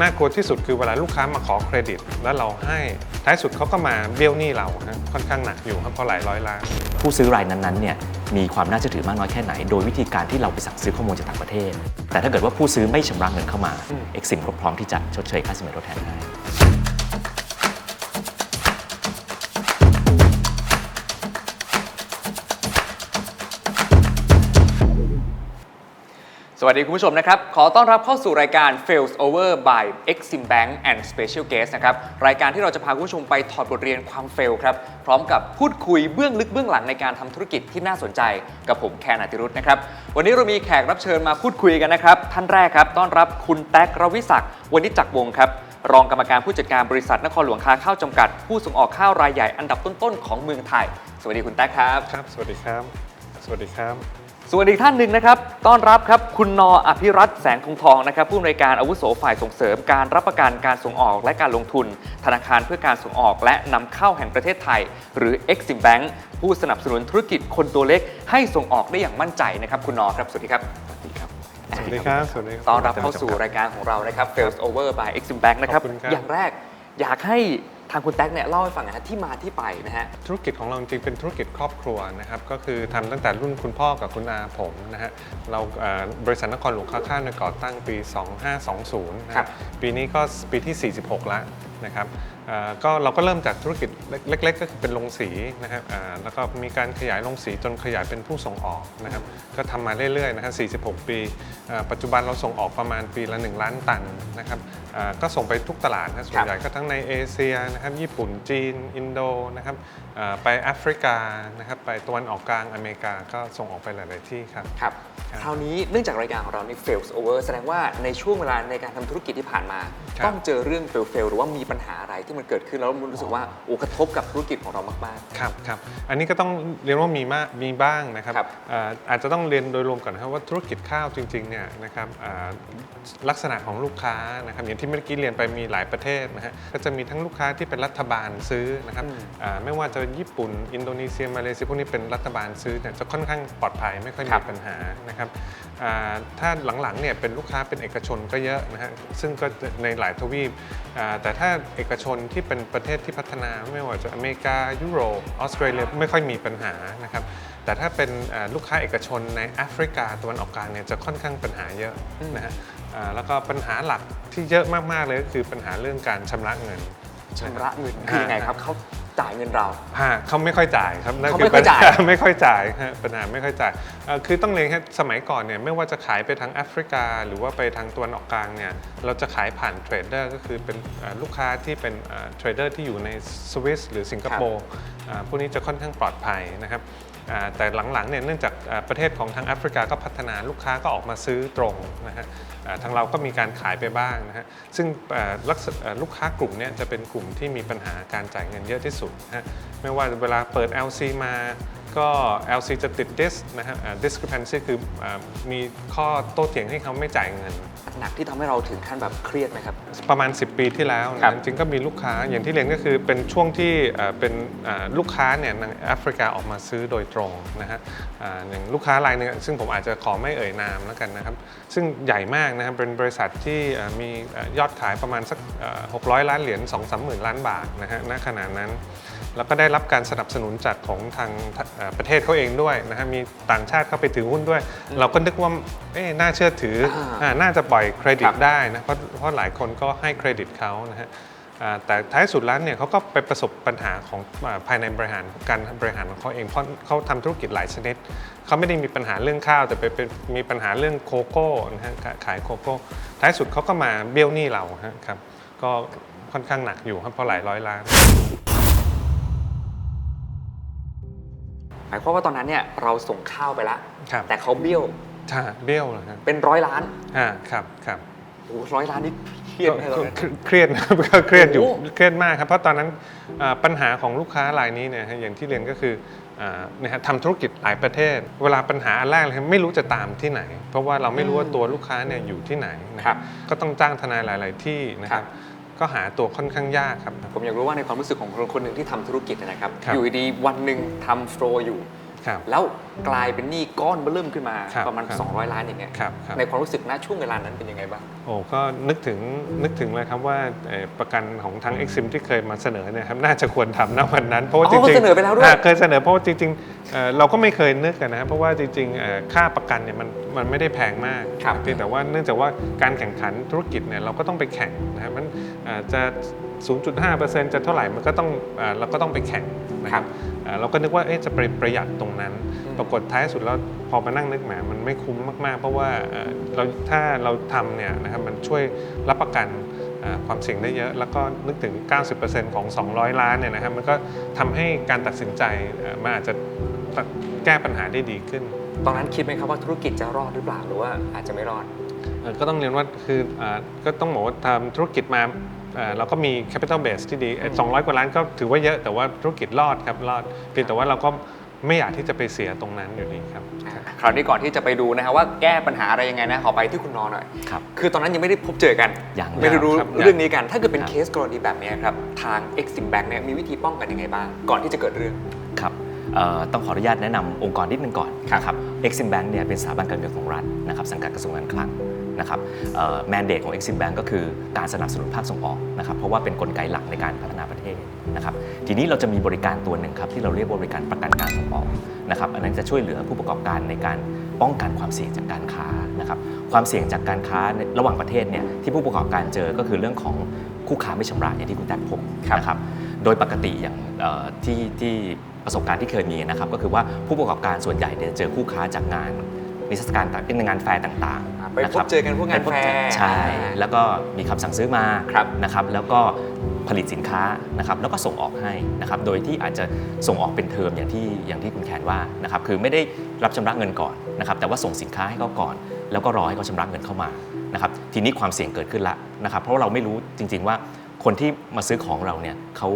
น่ากลัวที่สุดคือเวลาลูกค้ามาขอเครดิต แล้วเราให้ท้ายสุดเขาก็มาเบี้ยวหนี้เราฮะค่อนข้างหนักอยู่ครับเพราะหลายร้อยล้าน ผู้ซื้อรายนั้นๆเนี่ยมีความน่าเชื่อถือมากน้อยแค่ไหน โดยวิธีการที่เราไปสั่งซื้อข้อมูลจากต่างประเทศ แต่ถ้าเกิดว่าผู้ซื้อไม่ชำระเงินเข้ามาอืมเอ็กซิมก็พร้อมที่จะชดเชยค่าสินไหมทดแทนให้ วัสดีคุณผู้ชมนะครับ ขอต้อนรับเข้าสู่รายการ Fails Over by Exim Bank and Special Guest นะครับ รายการที่เราจะพาคุณผู้ชมไปถอดบทเรียนความเฟลครับ พร้อมกับพูดคุยเบื้องลึกเบื้องหลังในการทำธุรกิจที่น่าสนใจกับผมแคนอาติรุธนะครับ วันนี้เรามีแขกรับเชิญมาพูดคุยกันนะครับ ท่านแรกครับ ต้อนรับคุณแท็กรวิศักดิ์วณิจจักรวงศ์ครับรองกรรมการผู้จัดการบริษัทนครหลวงค้าข้าวจำกัด ผู้ส่งออกข้าวรายใหญ่อันดับต้นๆของเมืองไทย สวัสดีคุณแท็กครับ ครับ สวัสดีครับ สวัสดีครับ ส่วนอีกท่านหนึ่งนะครับ ต้อนรับครับ คุณนออภิรัตน์แสงทองทองนะครับ ผู้อำนวยการอาวุโสฝ่ายส่งเสริมการรับประกันการส่งออกและการลงทุน ธนาคารเพื่อการส่งออกและนำเข้าแห่งประเทศไทย หรือ Exim Bank ผู้สนับสนุนธุรกิจคนตัวเล็ก ให้ส่งออกได้อย่างมั่นใจนะครับ คุณนอครับ สวัสดีครับ สวัสดีครับ สวัสดีครับ สวัสดีครับต้อนรับเข้าสู่รายการของเรานะครับ Fails Over by Exim Bank นะครับขอบคุณครับอย่างแรกอยากให้ทางคุณแท็กเนี่ยเล่าให้ฟังนะฮะที่มาที่ไปนะฮะ ธุรกิจของเราจริงๆเป็นธุรกิจครอบครัวนะครับก็คือทำตั้งแต่รุ่นคุณพ่อกับคุณอาผมนะฮะเราเอ่อบริษัทนครหลวงค้าข้าวเนี่ยก่อตั้งปี 2520นะคครัรับบปีนี้ก็ปีที่ 46แล้ว นะครับเอ่อก็เราก็เริ่มจากธุรกิจเล็ก ๆ ก็คือเป็นโรงสีนะครับอ่าแล้วก็มีการขยายโรงสีจนขยายเป็นผู้ส่งออกนะครับก็ทำมาเรื่อยๆนะฮะ46 ปีอ่าปัจจุบันเราส่งออกประมาณปีละ 1 ล้านตันนะครับอ่าก็ส่งไปทุกตลาดนะส่วนใหญ่ก็ทั้งในเอเชียนะครับญี่ปุ่นจีน อินโดนะครับอ่าไปแอฟริกานะครับไปตะวันออกกลางอเมริกาก็ส่งออกไปหลาย ๆ ที่ครับครับครับคราวนี้เนื่องจากรายการของเรานี่ fails over แสดงว่าในช่วงเวลาในการทำธุรกิจที่ผ่านมาครับต้องเจอเรื่อง fail fail หรือว่ามีปัญหาอะไรที่มันเกิดขึ้นแล้วมันรู้สึกว่าโอ้กระทบกับธุรกิจของเรามาก ครับครับอันนี้ก็ต้องเรียนว่ามีมากมีบ้างนะครับครับอ่าอาจจะต้องเรียนโดยรวมก่อนนะครับว่าธุรกิจข้าวจริงๆเนี่ยนะครับอ่าลักษณะของลูกค้านะครับอย่างที่เมื่อกี้เรียนไปมีหลายประเทศนะฮะก็จะมีทั้งลูกค้าที่เป็นรัฐบาลซื้อนะครับอืมอ่าไม่ว่าจะญี่ปุ่น อินโดนีเซียมาเลเซียพวกนี้เป็นรัฐบาลซื้อเนี่ยจะค่อนข้างปลอดภัยไม่ค่อยครัมีบ ปัญหานะครับอ่าถ้าหลังๆเนี่ยเป็นลูกค้าเป็นเอกชนก็เยอะนะฮะซึ่งก็จะในหลายทวีปอ่าแต่ถ้าเอกชนที่เป็นประเทศที่พัฒนาไม่ว่าจะอเมริกายุโรปออสเตรเลียไม่ค่อยมีปัญหานะครับแต่ถ้าเป็นลูกค้าเอกชนในแอฟริกาตะวันออกกลางเนี่ยจะค่อนข้างปัญหาเยอะนะฮะแล้วก็ปัญหาหลักที่เยอะมากๆเลยก็คือปัญหาเรื่องการชำระเงินชำระเงินคือยังไงครับเขา จ่ายเงินเรา ฮะเขาไม่ค่อยจ่ายครับนั่นเขาคืไม่ค่อยจ่ายปัญหไม่ค่อยจ่ายฮะปัญหาไม่ค่อยจ่ายเอ่อคือต้องเรียนแค่สมัยก่อนเนี่ยไม่ว่าจะขายไปทางแอฟริกา หรือว่าไปทางตะวันออกกลางเนี่ยเราจะขายผ่านเทรดเดอร์ก็คือเป็นเอ่อลูกค้าที่เป็นเทรดเดอร์ที่อยู่ในสวิสหรือสิงคโปร์อ่าพวกนี้จะค่อนข้างปลอดภัยนะครับอ่า แต่หลังๆเนี่ยเนื่องจากประเทศของทางแอฟริกาก็พัฒนาลูกค้าก็ออกมาซื้อตรงนะฮะทางเราก็มีการขายไปบ้างนะฮะซึ่งลักษณ์ลูกค้ากลุ่มเนี้จะเป็นกลุ่มที่มีปัญหาการจ่ายเงินเยอะที่สุดนะฮะไม่ว่าเวลาเปิด LC มา ก็ LC จะติด dis นะฮะอ่า discrepancy คืออามีข้อโต้เถียงให้เขาไม่จ่ายเงิน หนักที่ทำให้เราถึงขั้นแบบเครียดไหมครับ ประมาณ 10 ปีที่แล้วนะครับ จริงๆก็มีลูกค้าอย่างที่เรียนก็คือเป็นช่วงที่เอ่อเป็นอ่าลูกค้าเนี่ยในแอฟริกาออกมาซื้อโดยตรงนะฮะอ่าอย่างลูกค้ารายหนึงซึ่งผมอาจจะขอไม่เอ่ยนามแล้วกันนะครับซึ่งใหญ่มากนะครับเป็นบริษัทที่เอ่อมีเอ่อยอดขายประมาณสักเอ่อ600 ล้านเหรียญ2 3 0 0 0 0 ล้านบาทนะฮะณขณะนั้น แล้วก็ได้รับการสนับสนุนจากของทางเอ่อประเทศเขาเองด้วยนะฮะมีต่างชาติเข้าไปถือหุ้นด้วย เราก็นึกว่าเอ๊ะน่าเชื่อถืออ่าอ่าน่าจะปล่อยเครดิครัตบได้นะเพราะเพราะหลายคนก็ให้เครดิตเขานะฮะอ่าแต่ท้ายสุดแล้วเนี่ยเขาก็ไปประสบปัญหาของอาภายในบริหารการบริหารของเขาเองเพราะเขาทำธุรกิจหลายชนิดเขาไม่ได้มีปัญหาเรื่องข้าว แต่ไปเป็นมีปัญหาเรื่องโคโก้นะฮะขายโคโก้ท้ายสุดเขาก็มาเบี้ยวหนี้เราฮะครับก็ค่อนข้างหนักอยู่ครับเพราะหลายร้อยล้าน หมายความว่าตอนนั้นเนี่ยเราส่งข้าวไปแล้วครับ แต่เขาเบี้ยวใช่เบี้ยวเหรอครับเป็นร้อยล้านอ่าครับครับโอ้ร้อยล้านนี่เครียดไหมตอนนั้นก็เครียดนะครับก็เครียดอยู่โอ้เครียดมากครับเพราะตอนนั้นอ่าปัญหาของลูกค้ารายนี้เนี่ยฮะอย่างที่เรียนก็คืออ่าเนี่ยฮะทำธุรกิจหลายประเทศ เวลาปัญหาอันแรกเลยครับไม่รู้จะตามที่ไหน เพราะว่าเราไม่รู้ว่าตัวลูกค้าเนี่ยอยู่ที่ไหนนะครับก็ต้องจ้างทนายหลาย ๆ ที่นะคครัรับบ ก็หาตัวค่อนข้างยากครับ ผมอยากรู้ว่าในความรู้สึกของคนคนหนึ่งที่ทำธุรกิจเนยนะครับ ครับ อยู่ดีๆวันหนึ่งทำโฟลอยู่ ครับแล้วกลายเป็นหนี้ก้อนเบิ่มขึ้นมาครับประมาณ ครับ200 ล้านอย่างเงี้ยครับครับ ในความรู้สึกณช่วงเวลานั้นเป็นยังไงบ้าง โอ้ก็นึกถึงนึกถึงเลยครับว่าเอ่อประกันของทาง Exim ที่เคยมาเสนอเนี่ยครับน่าจะควรทำณวันนั้นเพราะว่าอ๋จอริงๆเสนอไปแล้วด้วยาเคยเสนอเพราะว่าจริงๆเอ่อเราก็ไม่เคยนึกกันนะครับเพราะว่าจริงๆเอ่อค่าประกันเนี่ยมันมันไม่ได้แพงมากครับเพียงแต่ว่าเนื่องจากว่าการแข่งขันธุรกิจเนี่ยเราก็ต้องไปแข่งนะครับมันเอ่อจะ 0.5%จะเท่าไหร่มันก็ต้องเอ่อเราก็ต้องไปแข่งนะครับเอ่อ เราก็นึกว่าเอ๊ะจะไปประหยัดตรงนั้น ปรากฏท้ายสุดแล้วพอมานั่งนึกแหมมันไม่คุ้มมากๆ เพราะว่าเอ่อเราถ้าเราทำเนี่ยนะครับมันช่วยรับประกันเอ่อความเสี่ยงได้เยอะ แล้วก็นึกถึง 90%ของ 200 ล้านเนี่ยนะครับมันก็ทำให้การตัดสินใจเอ่อมันอาจจะแก้ปัญหาได้ดีขึ้น ตอนนั้นคิดไหมครับว่าธุรกิจจะรอดหรือเปล่าหรือว่าอาจจะไม่รอดเอ่อก็ต้องเรียนว่าคืออ่าก็ต้องบอกว่าทำธุรกิจมา เอ่อเราก็มี capital base ที่ดีเอ่อ200 กว่าล้านก็ถือว่าเยอะแต่ว่าธุรกิจรอดครับรอดเพียงแต่ว่าเราก็ไม่อยากที่จะไปเสียตรงนั้นอยู่ดีครับ คราวนี้ก่อนที่จะไปดูนะฮะว่าแก้ปัญหาอะไรยังไงนะขอไปที่คุณนอนหน่อยครับคือตอนนั้นยังไม่ได้พบเจอกันยังไม่ได้รู้ครับเรื่องนี้กัน ถ้าเกิดเป็นครับเคสกรณีแบบนี้ครับทาง Exim Bank เนี่ยมีวิธีป้องกันยังไงบ้าง ก่อนที่จะเกิดเรื่องครับเอ่อต้องขออนุญาตแนะนำองค์กรนิดนึงก่อนครับนะครับ Exim Bank เนี่ยเป็นสถาบันการเงินของรัฐนะครับสังกัดกระทรวงการคลัง นะครับแมนเดตของ Exim Bank ก็คือการสนับสนุนภาคส่งออกนะครับเพราะว่าเป็นกลไกหลักในการพัฒนาประเทศนะครับทีนี้เราจะมีบริการตัวหนึ่งครับที่เราเรียกว่าบริการประกันการส่งออกนะครับอันนั้นจะช่วยเหลือผู้ประกอบการในการป้องกันความเสี่ยงจากการค้านะครับความเสี่ยงจากการค้าระหว่างประเทศเนี่ยที่ผู้ประกอบการเจอก็คือเรื่องของคู่ค้าไม่ชำระอย่างที่คุณแท็กพบครับนะครับโดยปกติอย่างที่ที่ประสบการณ์ที่เคยมีนะครับก็คือว่าผู้ประกอบการส่วนใหญ่เนี่ยเจอคู่ค้าจากงานนิทรรศการต่างเป็นงานแฟร์ต่างๆ ไปนะพครับเจอกันพวกงานไปพบแฟร์ใช่แล้วก็มีคำสั่งซื้อมาครับนะครับแล้วก็ผลิตสินค้านะครับแล้วก็ส่งออกให้นะครับโดยที่อาจจะส่งออกเป็นเทอมอย่างที่อย่างที่คุณแคนว่านะครับคือไม่ได้รับชำระเงินก่อนนะครับแต่ว่าส่งสินค้าให้เขาก่อน แล้วก็รอให้เขาชำระเงินเข้ามานะครับทีนี้ความเสี่ยงเกิดขึ้นละนะครับเพราะว่าเราไม่รู้จริง ๆว่าคนที่มาซื้อของเราเนี่ยเขา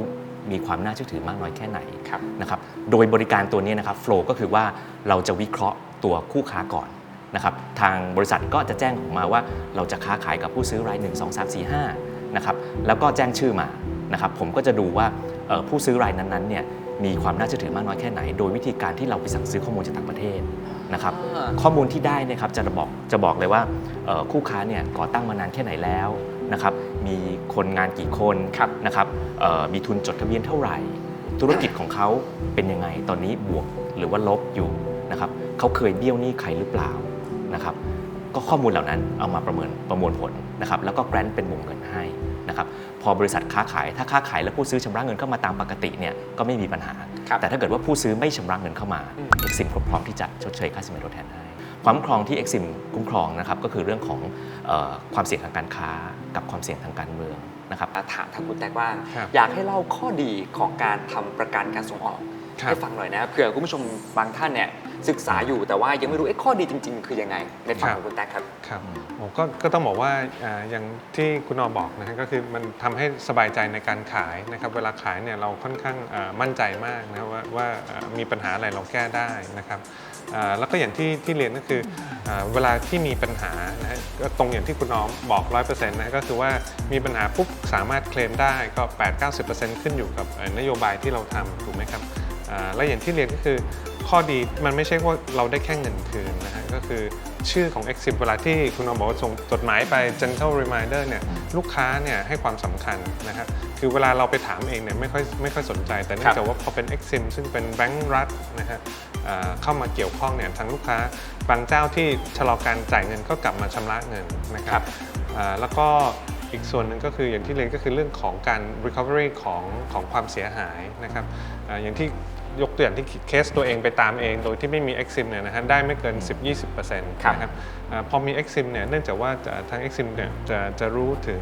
มีความน่าเชื่อถือมากน้อยแค่ไหนครับนะครับโดยบริการตัวนี้นะครับโฟล์ก็คือว่าเราจะวิเคราะห์ตัวคู่ค้าก่อน นะครับทางบริษัทก็จะแจ้งออกมาว่าเราจะค้าขายกับผู้ซื้อราย 1 2 3 4 5นะครับแล้วก็แจ้งชื่อมานะครับผมก็จะดูว่าเอ่อผู้ซื้อรายนั้นๆเนี่ยมีความน่าเชื่อถือมากน้อยแค่ไหน โดยวิธีการที่เราไปสั่งซื้อข้อมูลจากต่างประเทศนะครับอ่าข้อมูลที่ได้เนะครับจะบอกจะบอกเลยว่าเอ่อคู่ค้าเนี่ยก่อตั้งมานานแค่ไหนแล้วนะครับมีคนงานกี่คนครับนะครับเอ่อมีทุนจดทะเบียนเท่าไหร่ ธุรกิจของเขาเป็นยังไงตอนนี้บวกหรือว่าลบอยู่นะครับเขาเคยเบี้ยวหนี้ใครหรือเปล่า นะครับก็ข้อมูลเหล่านั้นเอามาประเมินประมวลผลนะครับแล้วก็แกรนต์เป็นวงเงินให้นะครับพอบริษัทค้าขายถ้าค้าขายแล้วผู้ซื้อชำระเงินเข้ามาตามปกติเนี่ยก็ไม่มีปัญหาครับแต่ถ้าเกิดว่าผู้ซื้อไม่ชำระเงินเข้ามาอืม Exim พร้อมที่จะชดเชยค่าสินไหมทดแทนให้ความคุ้มครองที่ Exim คุ้มครองนะครับก็คือเรื่องของเออความเสี่ยงทางการค้า กับความเสี่ยงทางการเมืองนะครับถามทางคุณแตกว่างครับอยากให้เล่าข้อดีของการทำประกันการส่งออกครับให้ฟังหน่อยนะเผื่อคุณผู้ชมบางท่านเนี่ย ศึกษาอยู่แต่ว่ายังไม่รู้เอ๊ะข้อดีจริง ๆ คือยังไง ในฝั่งของคุณแตกครับ ครับโอ้ก็ก็ต้องบอกว่าอ่าอย่างที่คุณนอบอกนะฮะก็คือมันทำให้สบายใจในการขายนะครับเวลาขายเนี่ยเราค่อนข้างอ่ามั่นใจมากนะครับว่าว่าอ่ามีปัญหาอะไรเราแก้ได้นะครับอ่าแล้วก็อย่างที่ที่เรียนก็คืออาเวลาที่มีปัญหานะฮะก็ตรงอย่างที่คุณนอมบอก 100%นะฮะก็คือว่ามีปัญหาปุ๊บสามารถเคลมได้ก็ 8-90%ขึ้นอยู่กับเอ่อนโยบายที่เราทำถูกไหมครับ อ่าและอย่างที่เรียนก็คือ ข้อดีมันไม่ใช่ว่าเราได้แค่เงินคืนนะฮะก็คือชื่อของ Exim เวลาที่คุณนอมบอกว่าส่งจดหมายไป gentle reminder เนี่ยลูกค้าเนี่ยให้ความสำคัญนะครับคือเวลาเราไปถามเองเนี่ยไม่ค่อยไม่ค่อยสนใจ แต่เนื่องจากว่าพอเป็น Exim ซึ่งเป็นแบงก์รัฐนะฮะอ่าเข้ามาเกี่ยวข้องเนี่ยทางลูกค้าบางเจ้าที่ชะลอการจ่ายเงินก็กลับมาชำระเงินนะครับอ่าแล้วก็อีกส่วนหนึ่งก็คืออย่างที่เรียนก็คือเรื่องของการ recovery ของของความเสียหายนะครับอาอย่างที่ ยกตัวอย่างที่เคสตัวเองไปตามเอง โดยที่ไม่มี Exim เนี่ยนะฮะได้ไม่เกิน 10-20%ครับนะครับอาพอมี Exim เนี่ยเนื่องจากว่าจะทาง Exim เนี่ยจะจะรู้ถึง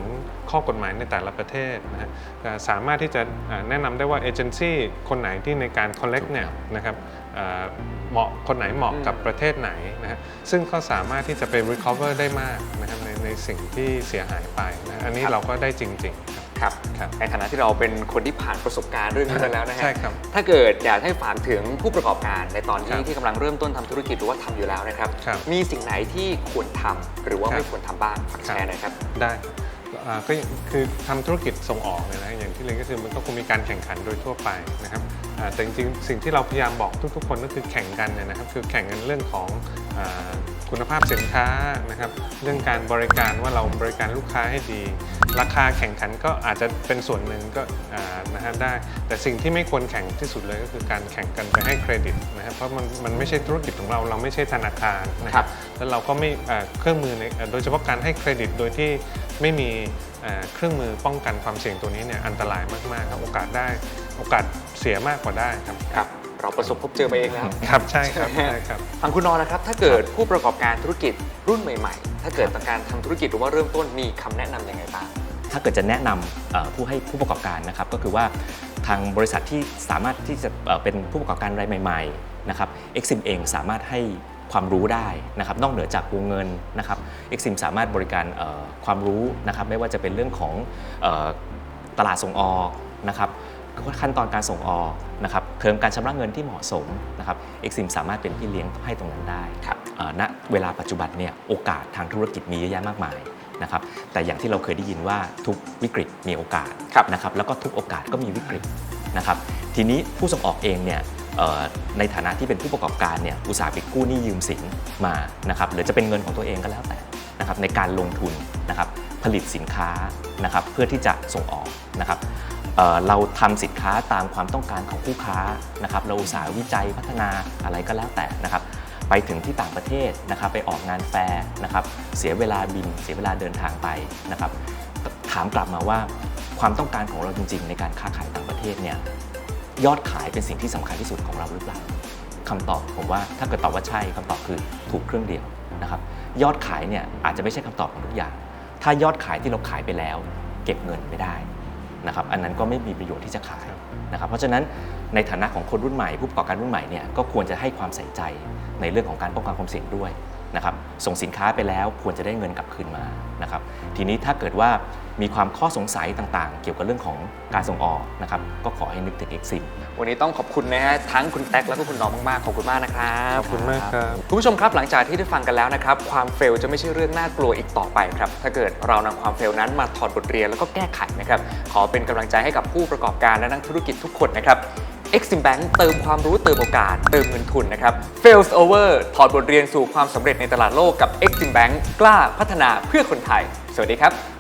ข้อกฎหมายในแต่ละประเทศนะฮะอ่าสามารถที่จะอ่าแนะนำได้ว่าเอเจนซี่คนไหนที่ในการ collect เนี่ยนะครับอ่าเหมาะคนไหนเหมาะกับประเทศไหนนะฮะซึ่งเขาสามารถที่จะไป recover ได้มากนะครับในในสิ่งที่เสียหายไปนะอันนี้ครับเราก็ได้จริงๆ ครับครับครับในฐานะที่เราเป็นคนที่ผ่านประสบการณ์เรื่องนี้มาแล้วนะฮะใช่ครับถ้าเกิดอยากให้ฝากถึงผู้ประกอบการในตอนครัที่บที่กำลังเริ่มต้นทำธุรกิจหรือว่าทำอยู่แล้วนะครับครับ มีสิ่งไหนที่ควรทำหรือว่าครับไม่ควรทำบ้างฝากครับแชร์หน่อยครับ ได้อ่าก็อย่างคือทำธุรกิจส่งออกเนี่ยนะอย่างที่เรียนก็คือมันก็คงมีการแข่งขันโดยทั่วไปนะครับอ่าแต่จริงๆสิ่งที่เราพยายามบอกทุก ๆ คนก็คือแข่งกันเนี่ยนะครับคือแข่งกันเรื่องของอา คุณภาพสินค้านะครับ เรื่องการบริการว่าเราบริการลูกค้าให้ดี ราคาแข่งขันก็อาจจะเป็นส่วนหนึ่งก็อ่านะฮะได้ แต่สิ่งที่ไม่ควรแข่งที่สุดเลยก็คือการแข่งกันไปให้เครดิตนะครับ เพราะมันมันไม่ใช่ธุรกิจของเราเราไม่ใช่ธนาคารนะคครัรับบแล้วเราก็ไม่เอ่อเครื่องมือในเอ่อโดยเฉพาะการให้เครดิตโดยที่ไม่มีเอ่อเครื่องมือป้องกันความเสี่ยงตัวนี้เนี่ยอันตรายมากๆครับโอกาสได้โอกาสเสียมากกว่าได้ครับครับ เราประสบพบเจอมาเองแล้ว ครับใช่ครับใช่ครับทางคุณนอนนะครับ ถ้าเกิดผู้ประกอบการธุรกิจรุ่นใหม่ ๆ ถ้าเกิดต้องการทำธุรกิจหรือว่าเริ่มต้นมีคำแนะนำยังไงบ้างถ้าเกิดจะแนะนำเอ่อผู้ให้ผู้ประกอบการนะครับ ก็คือว่าทางบริษัทที่สามารถที่จะเอ่อเป็นผู้ประกอบการรายใหม่ ๆ นะครับ Exim เองสามารถให้ความรู้ได้นะครับนอกเหนือจากวงเงินนะครับ Exim สามารถบริการเอ่อความรู้นะครับ ไม่ว่าจะเป็นเรื่องของเอ่อตลาดส่งออกนะครับ ขั้นตอนการส่งออกนะครับเทอมการชำระเงินที่เหมาะสมนะครับ Exim สามารถเป็นพี่เลี้ยงให้ตรงนั้นได้ครับเอ่อณเวลาปัจจุบันเนี่ยโอกาสทางธุรกิจมีเยอะแยะมากมายนะครับแต่อย่างที่เราเคยได้ยินว่าทุกวิกฤตมีโอกาสครับนะครับแล้วก็ทุกโอกาสก็มีวิกฤตนะครับทีนี้ผู้ส่งออกเองเนี่ยเอ่อในฐานะที่เป็นผู้ประกอบการเนี่ยอุตสาห์ไปกู้หนี้ยืมสินมานะครับหรือจะเป็นเงินของตัวเองก็แล้วแต่นะครับในการลงทุนนะครับผลิตสินค้านะครับเพื่อที่จะส่งออกนะครับ เราทำสินค้าตามความต้องการของผู้ค้านะครับเราอุตสาห์วิจัยพัฒนาอะไรก็แล้วแต่นะครับไปถึงที่ต่างประเทศนะครับไปออกงานแฟร์นะครับเสียเวลาบิน เสียเวลาเดินทางไปนะครับถามกลับมาว่าความต้องการของเราจริง ๆ ในการค้าขายต่างประเทศเนี่ยยอดขายเป็นสิ่งที่สำคัญที่สุดของเราหรือเปล่าคำตอบผมว่าถ้าเกิดตอบว่าใช่คำตอบคือถูกเครื่องเดียวนะครับยอดขายเนี่ยอาจจะไม่ใช่คำตอบของทุกอย่าง ถ้ายอดขายที่เราขายไปแล้ว เก็บเงินไม่ได้ นะครับ อันนั้นก็ไม่มีประโยชน์ที่จะขายนะครับ เพราะฉะนั้นในฐานะของคนรุ่นใหม่ผู้ประกอบการรุ่นใหม่เนี่ยก็ควรจะให้ความใส่ใจในเรื่องของการป้องกันความเสี่ยงด้วย นะครับส่งสินค้าไปแล้วควรจะได้เงินกลับคืนมานะครับทีนี้ถ้าเกิดว่ามีความข้อสงสัยต่างๆ เกี่ยวกับเรื่องของการส่งออกนะครับก็ขอให้นึกถึง Exim วันนี้ต้องขอบคุณนะฮะทั้งคุณแท็กแล้วก็คุณน้องมากๆขอบคุณมากนะครับขอบคุณมากครับคุณผู้ชมครับหลังจากที่ได้ฟังกันแล้วนะครับความเฟลจะไม่ใช่เรื่องน่ากลัวอีกต่อไปครับถ้าเกิดเรานำความเฟลนั้นมาถอดบทเรียนแล้วก็แก้ไขนะครับขอเป็นกำลังใจให้กับผู้ประกอบการและนักธุรกิจทุกคนนะครับ Exim Bank เติมความรู้เติมโอกาส เติมเงินทุนนะครับ Fails Over ถอดบทเรียนสู่ความสำเร็จในตลาดโลกกับ Exim Bank กล้าพัฒนาเพื่อคนไทย สวัสดีครับ